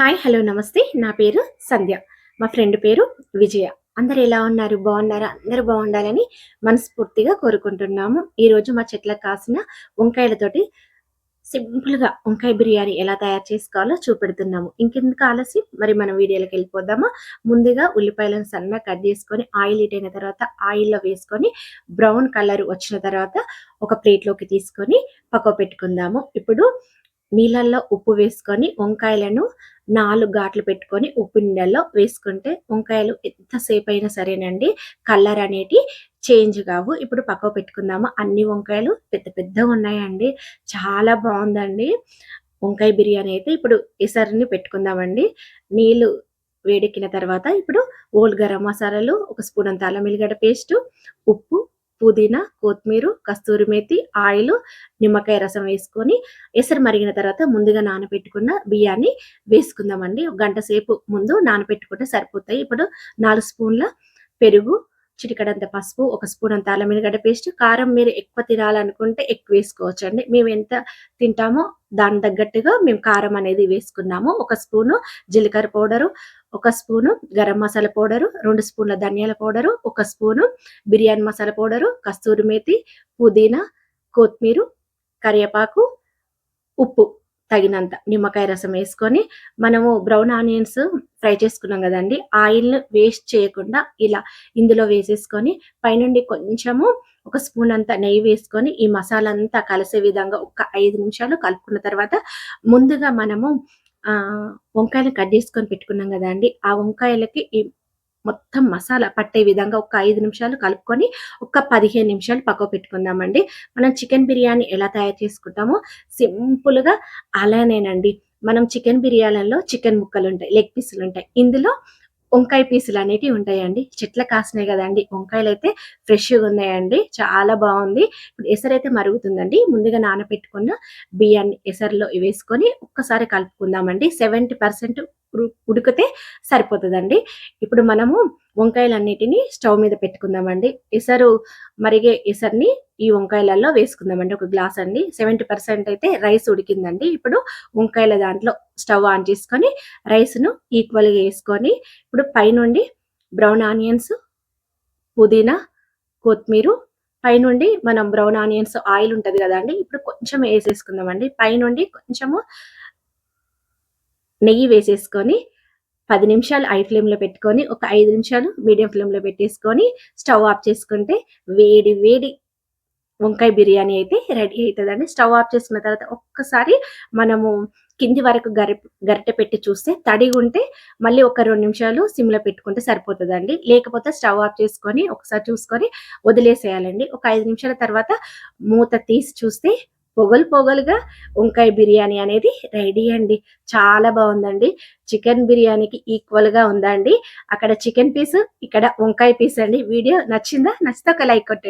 Hi hello నమస్తే. నా పేరు సంధ్య. మా ఫ్రెండ్ పేరు విజయ. అందరు ఎలా ఉన్నారు? బాగున్నారా? అందరూ బాగుండాలని మనస్ఫూర్తిగా కోరుకుంటున్నాము. ఈరోజు మా చెట్లకు కాసిన వంకాయలతోటి సింపుల్గా వంకాయ బిర్యానీ ఎలా తయారు చేసుకోవాలో చూపెడుతున్నాము. ఇంకెందుకు ఆలస్యం? మరి మనం వీడియోలోకి వెళ్ళిపోదామా? ముందుగా ఉల్లిపాయలను సన్నగా కట్ చేసుకొని ఆయిల్ హీట్ అయిన తర్వాత ఆయిల్లో వేసుకొని బ్రౌన్ కలర్ వచ్చిన తర్వాత ఒక ప్లేట్లోకి తీసుకొని పక్కకు పెట్టుకుందాము. ఇప్పుడు నీళ్ళల్లో ఉప్పు వేసుకొని వంకాయలను నాలుగు ఘాట్లు పెట్టుకొని ఉప్పు నీళ్ళల్లో వేసుకుంటే వంకాయలు ఎంతసేపు అయినా సరేనండి. కలర్ అనేటి చేంజ్ కావు. ఇప్పుడు పక్కకు పెట్టుకుందాము. అన్ని వంకాయలు పెద్ద పెద్దగా ఉన్నాయండి. చాలా బాగుందండి. వంకాయ బిర్యానీ అయితే ఇప్పుడు ఎసరిని పెట్టుకుందామండి. నీళ్ళు వేడెక్కిన తర్వాత ఇప్పుడు ఓల్డ్ గరం మసాలాలు ఒక స్పూన్ అంత అల్లం ఎల్లిగడ్డ పేస్ట్ ఉప్పు పుదీనా కొత్తిమీర కస్తూరి మేతి ఆయిల్ నిమ్మకాయ రసం వేసుకొని ఎసరు మరిగిన తర్వాత ముందుగా నానబెట్టుకున్న బియ్యాన్ని వేసుకుందామండి. ఒక గంట సేపు ముందు నానబెట్టుకుంటే సరిపోతాయి. ఇప్పుడు నాలుగు స్పూన్ల పెరుగు చిటికడంత పసుపు ఒక స్పూన్ అంత అల్లం ఎల్లిగడ్డ పేస్ట్ కారం మీరు ఎక్కువ తినాలనుకుంటే ఎక్కువ వేసుకోవచ్చు అండి మేము ఎంత తింటామో దాని తగ్గట్టుగా మేము కారం అనేది వేసుకున్నాము. ఒక స్పూను జీలకర్ర పౌడరు ఒక స్పూను గరం మసాలా పౌడరు రెండు స్పూన్ల ధనియాల పౌడరు ఒక స్పూను బిర్యానీ మసాలా పౌడరు కస్తూరి మేతి పుదీనా కొత్తిమీర కరివేపాకు ఉప్పు. తగినంత నిమ్మకాయ రసం వేసుకొని మనము బ్రౌన్ ఆనియన్స్ ఫ్రై చేసుకున్నాం కదండి. ఆయిల్ వేస్ట్ చేయకుండా ఇలా ఇందులో వేసేసుకొని పైనుండి కొంచెము ఒక స్పూన్ అంతా నెయ్యి వేసుకొని ఈ మసాలా అంతా కలిసే విధంగా ఒక ఐదు నిమిషాలు కలుపుకున్న తర్వాత ముందుగా మనము వంకాయలు కట్ చేసుకొని పెట్టుకున్నాం కదా అండి ఆ వంకాయలకి ఈ మొత్తం మసాలా పట్టే విధంగా ఒక ఐదు నిమిషాలు కలుపుకొని ఒక పదిహేను నిమిషాలు పక్కకు పెట్టుకుందామండి. మనం చికెన్ బిర్యానీ ఎలా తయారు చేసుకుంటామో సింపుల్గా అలానేనండి. మనం చికెన్ బిర్యానీలో చికెన్ ముక్కలు ఉంటాయి లెగ్ పీసులు ఉంటాయి ఇందులో వంకాయ పీసులు అనేటివి ఉంటాయండి. చెట్ల కాసినాయి కదండి. వంకాయలు అయితే ఫ్రెష్గా ఉన్నాయండి. చాలా బాగుంది. ఇప్పుడు ఎసరైతే మరుగుతుందండి. ముందుగా నానబెట్టుకున్న బియ్యాన్ని ఎసరులో వేసుకొని ఒక్కసారి కలుపుకుందామండి. సెవెంటీ పర్సెంట్ ఉడికితే సరిపోతుందండి. ఇప్పుడు మనము వంకాయలన్నిటిని స్టవ్ మీద పెట్టుకుందామండి. ఎసరు మరిగే ఎసరిని ఈ వంకాయలలో వేసుకుందామండి. ఒక గ్లాస్ అండి. సెవెంటీ పర్సెంట్ అయితే రైస్ ఉడికిందండి. ఇప్పుడు వంకాయల దాంట్లో స్టవ్ ఆన్ చేసుకొని రైస్ను ఈక్వల్గా వేసుకొని ఇప్పుడు పైనుండి బ్రౌన్ ఆనియన్స్ పుదీనా కొత్తిమీర పైనుండి మనం బ్రౌన్ ఆనియన్స్ ఆయిల్ ఉంటుంది కదండి. ఇప్పుడు కొంచెం వేసేసుకుందామండి. పైనుండి కొంచెము నెయ్యి వేసేసుకొని పది నిమిషాలు ఐ ఫ్లేమ్లో పెట్టుకొని ఒక ఐదు నిమిషాలు మీడియం ఫ్లేమ్లో పెట్టేసుకొని స్టవ్ ఆఫ్ చేసుకుంటే వేడి వేడి వంకాయ బిర్యానీ అయితే రెడీ అవుతుందండి. స్టవ్ ఆఫ్ చేసుకున్న తర్వాత ఒక్కసారి మనము కింది వరకు గరి గరిటె పెట్టి చూస్తే తడిగి ఉంటే మళ్ళీ ఒక రెండు నిమిషాలు సిమ్లో పెట్టుకుంటే సరిపోతుందండి. లేకపోతే స్టవ్ ఆఫ్ చేసుకొని ఒకసారి చూసుకొని వదిలేసేయాలండి. ఒక ఐదు నిమిషాల తర్వాత మూత తీసి చూస్తే పొగలు పొగలుగా వంకాయ బిర్యానీ అనేది రెడీ అండి. చాలా బాగుందండి. చికెన్ బిర్యానీకి ఈక్వల్గా ఉందండి. అక్కడ చికెన్ పీస్ ఇక్కడ వంకాయ పీస్ అండి. వీడియో నచ్చిందా? నచ్చితే ఒక లైక్ కొట్టండి.